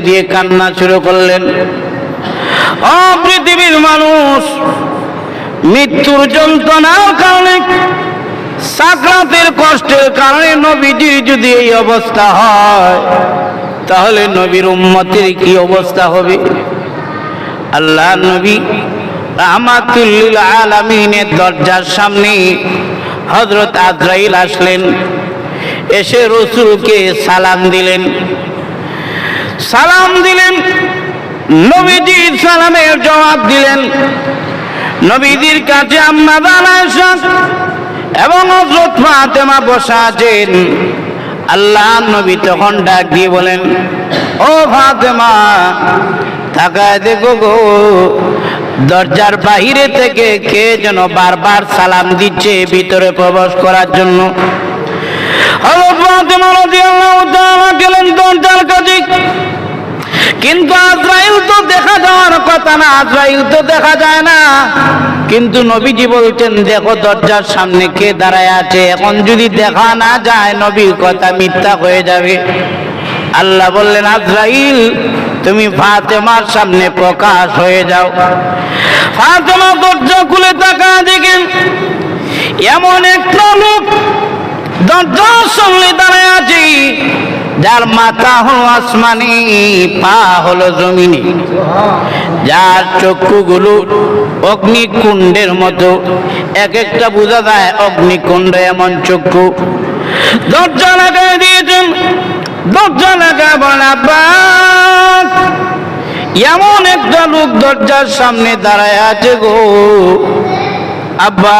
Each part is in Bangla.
দিয়ে কান্না শুরু করলেন। ও পৃথিবীর মানুষ, মৃত্যুর যন্ত্রণার কারণে, সাকরাতের কষ্টের কারণে নবীজির যদি এই অবস্থা হয়, তাহলে নবীর উম্মতের কি অবস্থা হবে? আল্লাহ নবী রাহমাতুল্লিল আলামিনের দরজার সামনে হজরত আজরাইল আসলেন। এসে রসুলকে সালাম দিলেন। সালাম দিলেন। নবীজি সালামের জবাব দিলেন। নবীজির কাছে আম্মা বানায়সা এবং হজরত ফাতেমা বসা আছেন। আল্লাহ নবী তখন ডাক দিয়ে বলেন, ও ফাতেমা, তাকায় দেখো গো, দরজার বাহিরে থেকে কে যেন বারবার সালাম দিচ্ছে ভিতরে প্রবেশ করার জন্য। হযরত ফাতেমা রাদিয়াল্লাহু তাআলা গেলেন দরজার কাছে। কিন্তু আজরাইল তো দেখা যাওয়ার কথা না, আজরাইল তো দেখা যায় না। কিন্তু নবীজি বলছেন, দেখো দরজার সামনে কে দাঁড়ায় আছে। এখন যদি দেখা না যায়, নবীর কথা মিথ্যা হয়ে যাবে। আল্লাহ বললেন, আজরাইল, তুমি ফাতেমার সামনে প্রকাশ হয়ে যাও। ফাতেমা দরজা খুলে তাকা দেখেন, এমন একটা লোক দরজার সামনে দাঁড়ায় আছে। যার মাথা হলো আসমানি, পা হলো জমিনে। যার চক্ষুগুলো অগ্নিকুণ্ডের মতো, এক একটা বোঝা যায় অগ্নিকুণ্ড এমন চক্ষু। দরজা লাগাই দিয়েছেন, দরজা বলেন আব্বা এমন একটা লোক দরজার সামনে দাঁড়ায় আছে গো। আব্বা,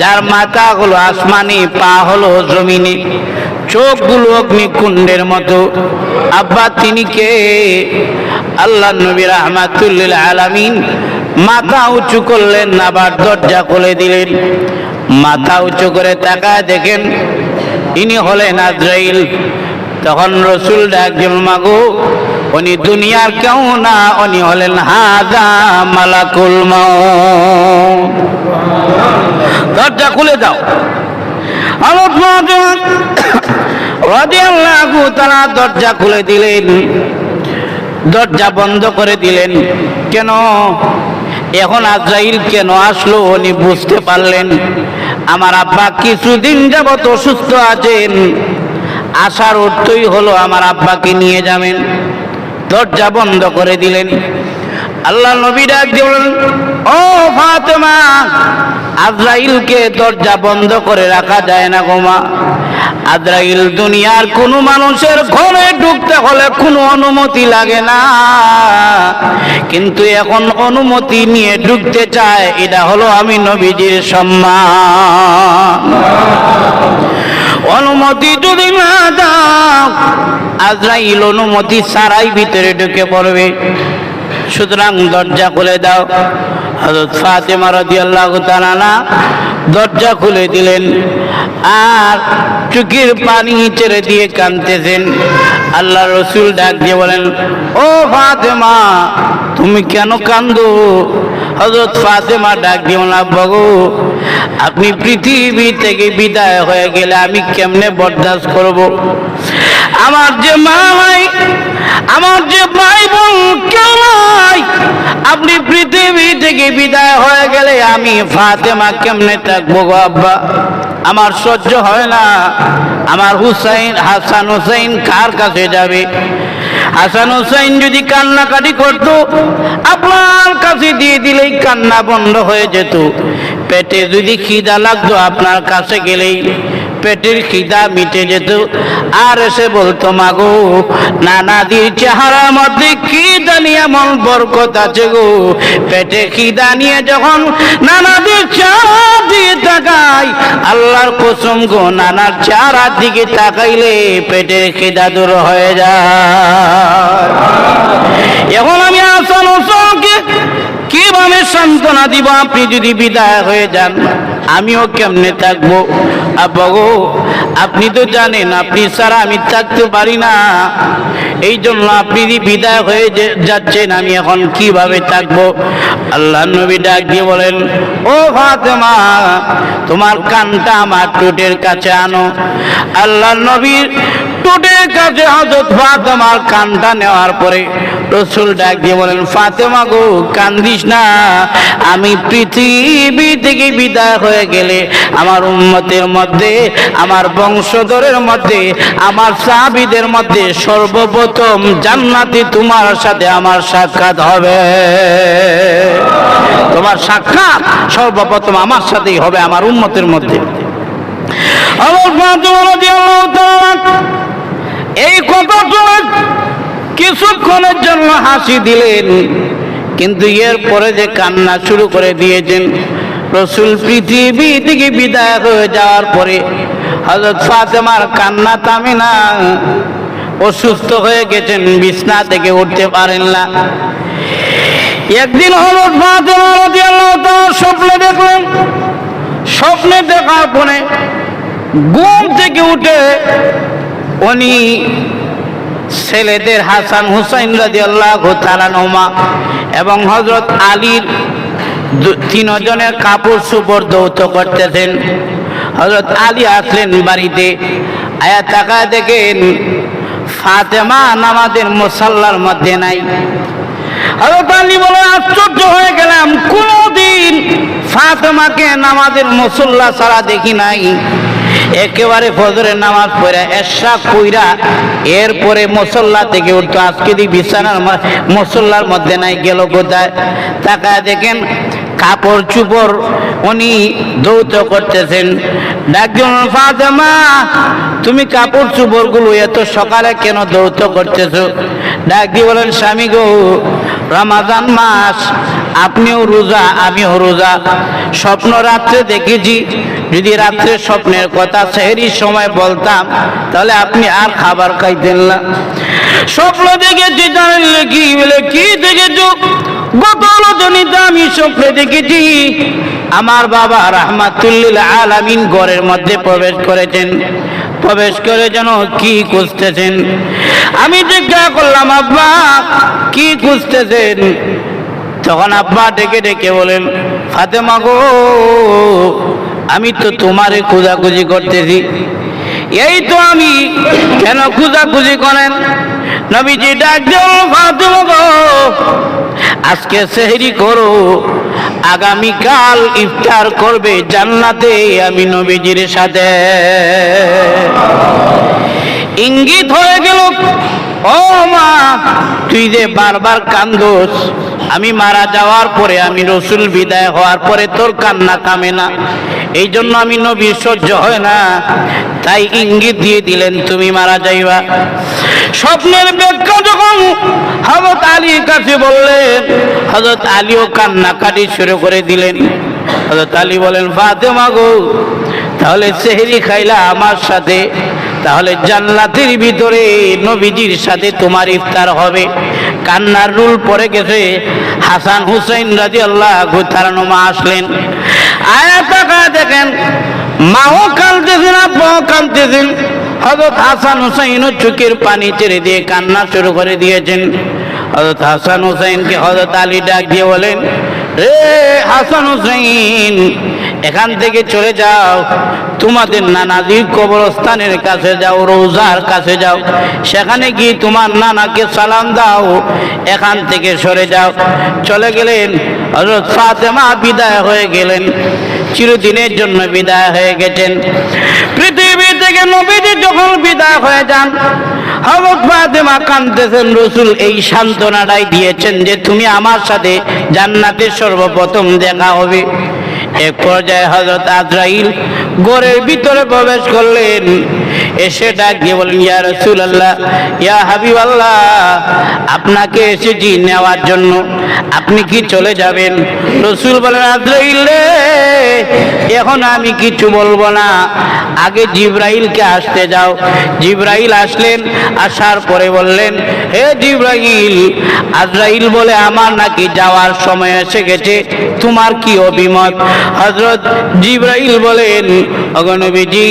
যার মাথা হলো আসমানি, পা হলো জমিনে। চোখগুলো অগ্নিকুণ্ডের মতো। আব্বা, তিনি কে? আল্লাহ নবী রহমাতুল্লিল আলামিন মাথা উঁচু করলেন, আবার দরজা খুলে দিলেন। মাথা উঁচু করে তাকায় দেখেন, ইনি হলেন আজরাইল। তখন রসুল ডাকজন মাগো, উনি দুনিয়ার কেউ না, উনি হলেন হাজা মালাকুল দরজা খুলে দাও। তাআলা দরজা খুলে দিলেন। দরজা বন্ধ করে দিলেন। কেন? এখন আজরাইল কেন আসলো উনি বুঝতে পারলেন। আমার আব্বা কিছুদিন যাবত অসুস্থ আছেন। আসার অর্থই হলো আমার আব্বাকে নিয়ে যাবেন। দরজা বন্ধ করে দিলেন। আল্লাহ নবী ডাক দিয়ে বললেন ও ফাতেমা, আজরাইলকে দরজা বন্ধ করে রাখা যায় না গোমা আজরাইল দুনিয়ার কোন মানুষের ঘরে ঢুকতে হলে কোনো অনুমতি লাগে না। কিন্তু এখন অনুমতি নিয়ে ঢুকতে চায়, এটা হলো আমি নবীজির সম্মান। অনুমতি যদি না দাও, আজরাইল অনুমতি ছাড়াই ভিতরে ঢুকে পড়বে। সুতরাং দরজা খুলে দাও। হযরত ফাতেমা রাদিয়াল্লাহু তাআলা দরজা খুলে দিলেন। আর চুকির পানি ছেড়ে দিয়ে কাঁদতেছেন। আল্লাহ রসুল ডাক দিয়ে বলেন, ও ফাতেমা, তুমি কেন কান্দো হজরত ফাতেমা ডাক দিয়ে বলেন, আব্বা গো, আপনি পৃথিবী থেকে বিদায় হয়ে গেলে আমি কেমনে বরদাস্ত করব? আমার যে মা নাই আমার যে ভাই বোন, কেউ নাই। আপনি পৃথিবী থেকে বিদায় হয়ে গেলে আমি ফাতেমা কেমনে থাকব গো আব্বা? আমার সহ্য হয় না। আমার হুসাইন, হাসান হুসাইন কার কাছে যাবে? হাসান হুসাইন যদি কান্নাকাটি করতো, আপনার কাছে দিয়ে দিলেই কান্না বন্ধ হয়ে যেত। পেটে যদি খিদা লাগতো, আপনার কাছে গেলেই পেটের খিদা মিটে যেত। আর এসে বলতো, মাগো, নানাদির চেহারার মধ্যে কি জানি এমন বরকত আছে গো। পেটে খিদা নিয়ে যখন নানাদির চেহারা দিয়ে তাকাই, আল্লাহর কসম গো, নানার চেহারার দিকে তাকাইলে পেটের খিদা দূর হয়ে যায়। এখন আমি আসান কীভাবে সান্ত্বনা দিব? আপনি যদি বিদায় হয়ে যান। আমিও কেমনে থাকব? আব্বা গো আপনি তো জানেন, আপনি ছাড়া আমি থাকতে পারি না। এই জন্য আপনি বিদায় হয়ে যাচ্ছেন, আমি এখন কীভাবে থাকব? আল্লাহ নবী ডাক দিয়ে বলেন, ও ফাতেমা, তোমার কানটা আমার টুটের কাছে আনো। আল্লাহ নবীর টুটের কাছে হজরত ফাতেমার কানটা নেওয়ার পরে রসুল ডাক দিয়ে বলেন, ফাতেমা গো, কান্দিস না। আমি পৃথিবী থেকে বিদায় হয়ে গেলে আমার উম্মতের মধ্যে, আমার বংশধরের মধ্যে, আমার সাহাবীদের মধ্যে সর্বপ্রথম জান্নাতি তোমার সাথে আমার সাক্ষাৎ হবে। তোমার সাক্ষাৎ সর্বপ্রথম আমার সাথেই হবে, আমার উন্মতের মধ্যে। আমার এই কথা শুনে কিছুক্ষণের জন্য হাসি দিলেন, কিন্তু এর পরে যে কান্না শুরু করে দিয়েছেন, রসুল পৃথিবী থেকে বিদায় হয়ে যাওয়ার পরে হজরত ফাতেমার কান্না থামে না অসুস্থ হয়ে গেছেন, বিছনা থেকে উঠতে পারেন না। একদিন হজরত ফাতেমা রাদিয়াল্লাহু তাআলা স্বপ্নে দেখলেন, স্বপ্নে দেখার পরে ঘুম থেকে উঠে উনি ছেলেদের হাসান হুসাইন রাজি আল্লাহ তালানুমা এবং হজরত আলীর তিনজনের কাপড় সুপর দৌত করতেছেন। হজরত আলী আসলেন বাড়িতে, আয়া তাকা দেখেন ফাতেমা নামাজের মুসাল্লার মধ্যে নাই। হজরত আলী বলে, আশ্চর্য হয়ে গেলাম, কোনদিন ফাতেমাকে নামাজের মুসল্লা ছাড়া দেখি নাই। একেবারে ফজরের নামাজ পড়ে এসা কইরা এরপরে মুসল্লা থেকে উঠতো। আজকে দি বিছানার মুসল্লার মধ্যে নাই, গেল কোথায়? তাকায় দেখেন, কাপড় চুপড় উনি দৌত করতেছেন। ফাতেমা, তুমি কাপড় চুপড়গুলো এত সকালে কেন দৌত করতেছো? ডাক দিয়ে বলেন, স্বামী গো, রমাজান মাস আপনিও রোজা, আমিও রোজা। স্বপ্ন রাত্রে দেখেছি, যদি রাত্রে স্বপ্নের কথা সেহরির সময় বলতাম, তাহলে আপনি আর খাবার খাইতেন না। স্বপ্ন দেখেছি জানলে কি বলে, কি দেখেছ? গত রজনীতে আমি স্বপ্নে দেখেছি, আমার বাবা রাহমাতুল্লিল আলামিন ঘরের মধ্যে প্রবেশ করেছেন। প্রবেশ করে যেন কি খুঁজতেছেন? আমি জিজ্ঞাসা করলাম, আব্বা, কি খুঁজতেছেন? তখন আব্বা ডেকে ডেকে বলেন, ফাতেমা গো, আমি তো তোমারে খোঁজাখুঁজি করতেছি। এই তো আমি কেন খোঁজাখুঁজি করেন? নবীজি ডাক ফাতেমা গো, আজকে সেহরি করো, আগামীকাল ইফতার করবে জান্নাতে। আমি নবীজির সাথে ইঙ্গিত হয়ে গেল, ও মা, তুই যে বারবার কান্দোস আমি মারা যাওয়ার পরে আমি রসুল বিদায় হওয়ার পরে তোর কান্না কামে না। এই জন্য আমি নবী সহ্য হয় না। তাই ইঙ্গিত দিয়ে দিলেন, তুমি মারা যাইবা। স্বপ্নের ব্যাখ্যা যখন হজরত আলীর কাছে বললেন হজরত আলীও কান্নাকাটি শুরু করে দিলেন। হজরত আলী বলেন, ফাতেমা গো, তাহলে সেহরি খাইলা আমার সাথে। তাহলে জান্নাতের ভিতরে নবীজির সাথে তোমার ইফতার হবে। কান্নার রুল পরে গেছে। হাসান হুসাইন রাজি আল্লাহ মা আসলেন। আয়া টাকা দেখেন, মাও কাঁদতেছেন, আব্বাও কাঁদতেছেন। হজরত হাসান হুসাইনও চোখের পানি ছেড়ে দিয়ে কান্না শুরু করে দিয়েছেন। হজরত হাসান হুসাইনকে হজরত আলী ডাক দিয়ে বলেন, রে হাসান হুসাইন এখান থেকে চলে যাও। তোমাদের নানাজির কবরস্থানের কাছে যাও, রোজার কাছে যাও। সেখানে গিয়ে তোমার নানাকে সালাম দাও। এখান থেকে সরে যাও। চলে গেলেন। হজরত ফাতেমা বিদায় হয়ে গেলেন। চিরদিনের জন্য বিদায় হয়ে গেছেন। পৃথিবী থেকে নবীজি যখন বিদায় হয়ে যান হজরত ফাতেমা কান্দতেছেন রসুল এই সান্ত্বনাটাই দিয়েছেন যে, তুমি আমার সাথে জান্নাতের সর্বপ্রথম দেখা হবে। এক পর্যায়ে হজরত আজরাইল গোরের ভিতরে প্রবেশ করলেন। এসে ডাক দিয়ে ইয়া রসুল আল্লাহ ইয়া হাবিব আল্লাহ আপনাকে এসেছি নেওয়ার জন্য। আপনি কি চলে যাবেন? রসুল বলেন, আজরাইল রে, এখন আমি কিছু বলব না। আগে জিব্রাইলকে আসতে যাও। জিব্রাইল আসলেন, আসার পরে বললেন, হে জিব্রাইল, আজরাইল বলে আমার নাকি যাওয়ার সময় এসে গেছে। তোমার কি অভিমত? হযরত জিবরাইল বলেন অগণবীজি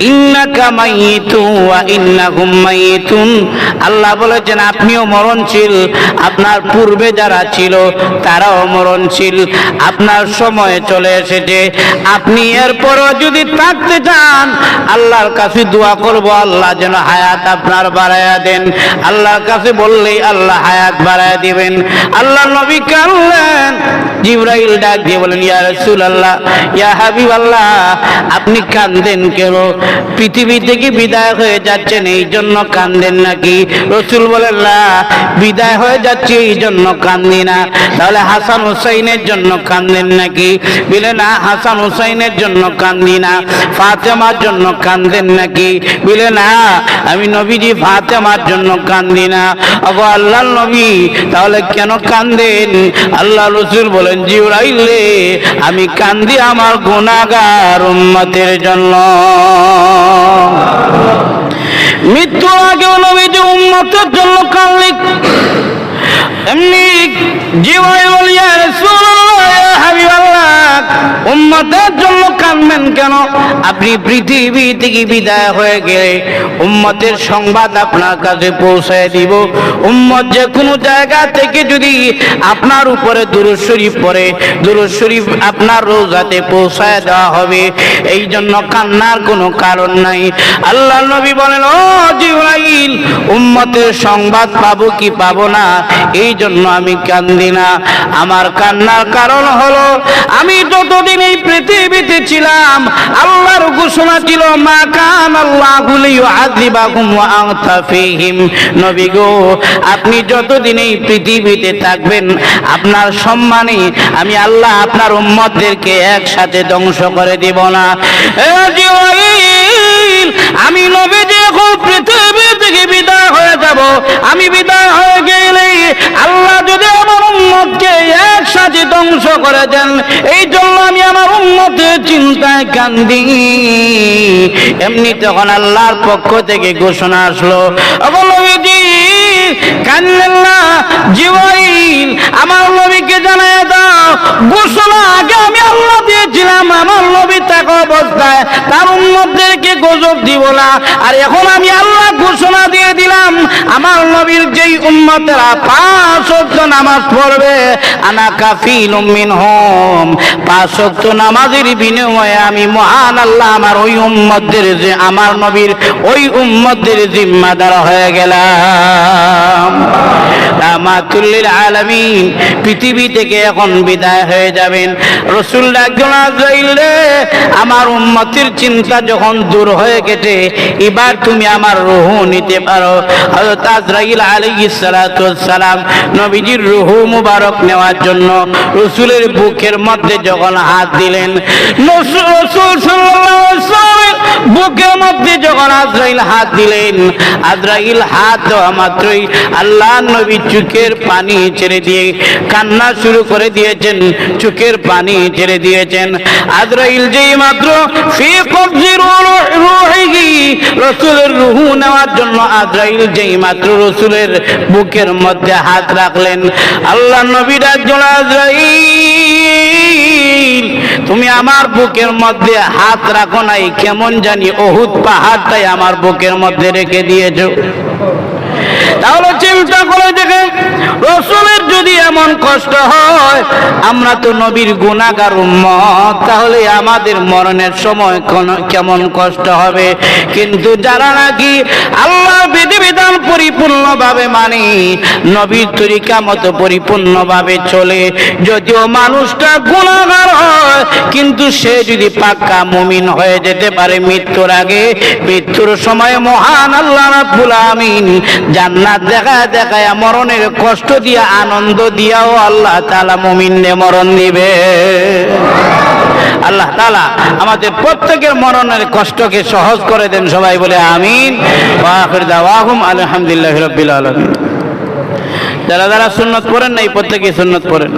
ইন্নাকা মাইয়িতু ওয়া ইন্নাহুম মাইয়িতুন আল্লাহ বলেছেন, আপনিও মরণশীল। আপনার পূর্বে যারা ছিল, তারাও মরণশীল। আপনার সময় চলে এসেছে। আপনি এরপরও যদি থাকতে চান, আল্লাহর কাছে দোয়া করব। আল্লাহ যেন হায়াত আপনার বাড়ায়া দেন। আল্লাহর কাছে বললেই আল্লাহ হায়াত বাড়ায়া দিবেন। আল্লাহ নবী কানলেন জিব্রাইল ডাক দিয়ে বলেন ইয়া রাসূলুল্লাহ, ইয়া হাবিবাল্লাহ, আপনি কান্দেন কেন? পৃথিবী থেকে বিদায় হয়ে যাচ্ছেন এই জন্য কান্দেন নাকি? রসুল বলেন, না, বিদায় হয়ে যাচ্ছে এই জন্য কান্দি না। তাহলে হাসান হুসাইনের জন্য কান্দেন নাকি? বলে, না, হাসান হুসাইনের জন্য কান্দি না। ফাতেমার জন্য কান্দেন নাকি? বলে, না, আমি নবীজি ফাতেমার জন্য কান্দি না। অগো আল্লাহ নবী, তাহলে কেন কান্দেন? আল্লাহ রসুল বলেন জিউরাইলে আমি কান্দি আমার গুণাগার উন্মতের জন্য। মৃত্যুর আগেও নবী যে উন্মতের জন্য কান্দিক এমনি জীবনে উম্মতের জন্য কানবেন কেন? আপনি পৃথিবী থেকে বিদায় হয়ে গেলে উম্মতের সংবাদ আপনার কাছে পৌঁছায় দিব। উম্মত যে কোনো জায়গা থেকে যদি আপনার উপরে দুরুদ শরীফ পড়ে, দুরুদ শরীফ আপনার রোজাতে পৌঁছায় দেওয়া হবে। এই জন্য কান্নার কোনো কারণ নাই। আল্লাহ নবী বলেন, ও জিব্রাইল, উম্মতের সংবাদ পাবো কি পাবো না? এই জন্য আমি কান্দি না। আমার কান্নার কারণ হলো, আমি যতদিন এই পৃথিবীতে ছিলাম আল্লাহর ঘোষণা ছিল, মা কান আল্লাহ আদিবাকুম ওয়া আনতা ফীহিম। নবী গো, আপনি যতদিন এই পৃথিবীতে থাকবেন, আপনার সম্মানে আমি আল্লাহ আপনার উম্মতদেরকে একসাথে ধ্বংস করে দিব না। আমি নবী যে এখন পৃথিবী থেকে বিদায় হয়ে যাব। আমি বিদায় হয়ে গেলে আল্লাহ যদি আমার উম্মতকে একসাথে ধ্বংস করে দেন, এই জন্য আমি আমার উম্মতের চিন্তায় কান্দি। এমনি তখন আল্লাহর পক্ষ থেকে ঘোষণা আসলো অবলবিজি কান্দেন না আমার নবীকে জানায় দাও। ঘোষণা আগে আমি আল্লাহ দিয়েছিলাম, আমার নবী থাকা অবস্থায় তার উন্মতদেরকে গজব দিব না। আর এখন আমি আল্লাহ ঘোষণা দিয়ে দিলাম, আমার নবীর যেই উম্মতেরা পাঁচ ওয়াক্ত নামাজ পড়বে, আনা কাফিল মিন হোম পাঁচ ওয়াক্ত নামাজের বিনিময়ে আমি মহান আল্লাহ আমার ওই উম্মতদের যে আমার নবীর ওই উম্মতদের জিম্মাদার হয়ে গেলাম। রামাতুল্লিল আলামিন, পৃথিবী থেকে এখন বিদায় হয়ে যাবেন। রসুল আজরাইলে আমার উম্মতির চিন্তা যখন দূর হয়ে গেছে। এবার তুমি আমার রুহু নিতে পারো। আলাইহিস সালাতু সালাম নবীজির রুহু মুবারক নেওয়ার জন্য রসুলের বুকের মধ্যে যখন হাত দিলেন বুকের মধ্যে যখন আজরাইল হাত দিলেন, আজরাইল হাত দেওয়া মাত্রই আল্লাহ নবী চোখের পানি ছেড়ে দিয়ে কান্না শুরু করে দিয়েছেন চোখের পানি ছেড়ে দিয়েছেন। আজরাইল যেই মাত্র ফি কবজি রুহি রসুলের নেওয়ার জন্য আজরাইল যেই মাত্র রসুলের বুকের মধ্যে হাত রাখলেন, আল্লাহ আজরাইল, তুমি আমার বুকের মধ্যে হাত রাখো নাই, কেমন জানি অহুত পাহাড়টাই আমার বুকের মধ্যে রেখে দিয়েছ। তাহলে চিন্তা করে দেখেন রসুলের যদি এমন কষ্ট হয়, আমরা তো নবীর গুণাগার উম্মত, তাহলে আমাদের মরণের সময় কেমন কষ্ট হবে? কিন্তু যারা নাকি আল্লাহ বিধিবিধান পরিপূর্ণভাবে মানে নবীর তরিকা মতো পরিপূর্ণভাবে চলে, যদিও মানুষটা গুণাগার হয়, কিন্তু সে যদি পাক্কা মুমিন হয়ে যেতে পারে মৃত্যুর আগে, মৃত্যুর সময় মহান আল্লাহ রাব্বুল আমিন জান্নাত দেখায় দেখায় মরণের কষ্ট দিয়া, আনন্দ দিয়াও আল্লাহ তালা মুমিনকে মরণ দিবে। আল্লাহ তালা আমাদের প্রত্যেকের মরণের কষ্টকে সহজ করে দেন সবাই বলে আমিন। আলহামদুলিল্লাহ রবিল আলমিন। যারা যারা সুন্নত পড়েন না, এই প্রত্যেকে সুন্নত পড়েন।